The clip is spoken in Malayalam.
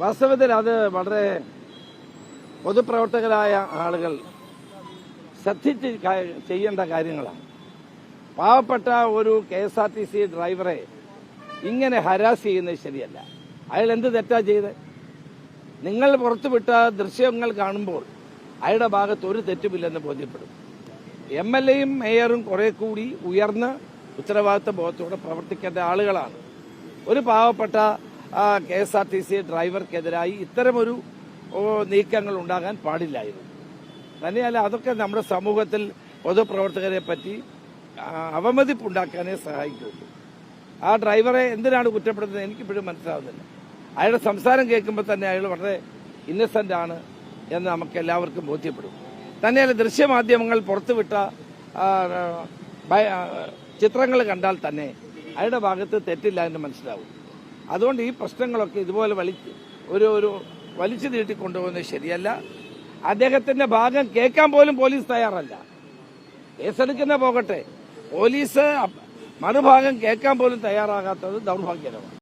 വാസ്തവത്തിൽ അത് വളരെ പൊതുപ്രവർത്തകരായ ആളുകൾ ശ്രദ്ധിച്ച് ചെയ്യേണ്ട കാര്യങ്ങളാണ്. പാവപ്പെട്ട ഒരു K S R T C ഡ്രൈവറെ ഇങ്ങനെ ഹരാസ് ചെയ്യുന്നത് ശരിയല്ല. അയാൾ എന്ത് തെറ്റാ ചെയ്ത്? നിങ്ങൾ പുറത്തുവിട്ട ദൃശ്യങ്ങൾ കാണുമ്പോൾ അയാളുടെ ഭാഗത്ത് ഒരു തെറ്റുമില്ലെന്ന് ബോധ്യപ്പെടും. എം എൽ എയും മേയറും കുറെ കൂടി ഉയർന്ന് ഉത്തരവാദിത്ത ബോധത്തോടെ പ്രവർത്തിക്കേണ്ട ആളുകളാണ്. ഒരു പാവപ്പെട്ട K S R T C ഡ്രൈവർക്കെതിരായി ഇത്തരമൊരു നീക്കങ്ങൾ ഉണ്ടാകാൻ പാടില്ലായിരുന്നു. തന്നെയല്ല അതൊക്കെ നമ്മുടെ സമൂഹത്തിൽ പൊതുപ്രവർത്തകരെ പറ്റി അവമതിപ്പുണ്ടാക്കാനേ സഹായിക്കുള്ളൂ. ആ ഡ്രൈവറെ എന്തിനാണ് കുറ്റപ്പെടുത്തുന്നത് എനിക്കിപ്പോഴും മനസ്സിലാവുന്നില്ല. അയാളുടെ സംസാരം കേൾക്കുമ്പോൾ തന്നെ അയാൾ വളരെ ഇന്നസെന്റ് ആണ് എന്ന് നമുക്ക് എല്ലാവർക്കും ബോധ്യപ്പെടും. തന്നെയല്ല ദൃശ്യമാധ്യമങ്ങൾ പുറത്തുവിട്ട ചിത്രങ്ങൾ കണ്ടാൽ തന്നെ അയാളുടെ ഭാഗത്ത് തെറ്റില്ല എന്ന് മനസ്സിലാവും. അതുകൊണ്ട് ഈ പ്രശ്നങ്ങളൊക്കെ ഇതുപോലെ വലിച്ച് ഒരു ഒരു വലിച്ചു നീട്ടി കൊണ്ടുപോകുന്നത് ശരിയല്ല. അദ്ദേഹത്തിന്റെ ഭാഗം കേൾക്കാൻ പോലും പോലീസ് തയ്യാറല്ല. കേസെടുക്കുന്ന പോകട്ടെ. പോലീസ് മറുഭാഗം കേൾക്കാൻ പോലും തയ്യാറാകാത്തത് ദൗർഭാഗ്യകരമാണ്.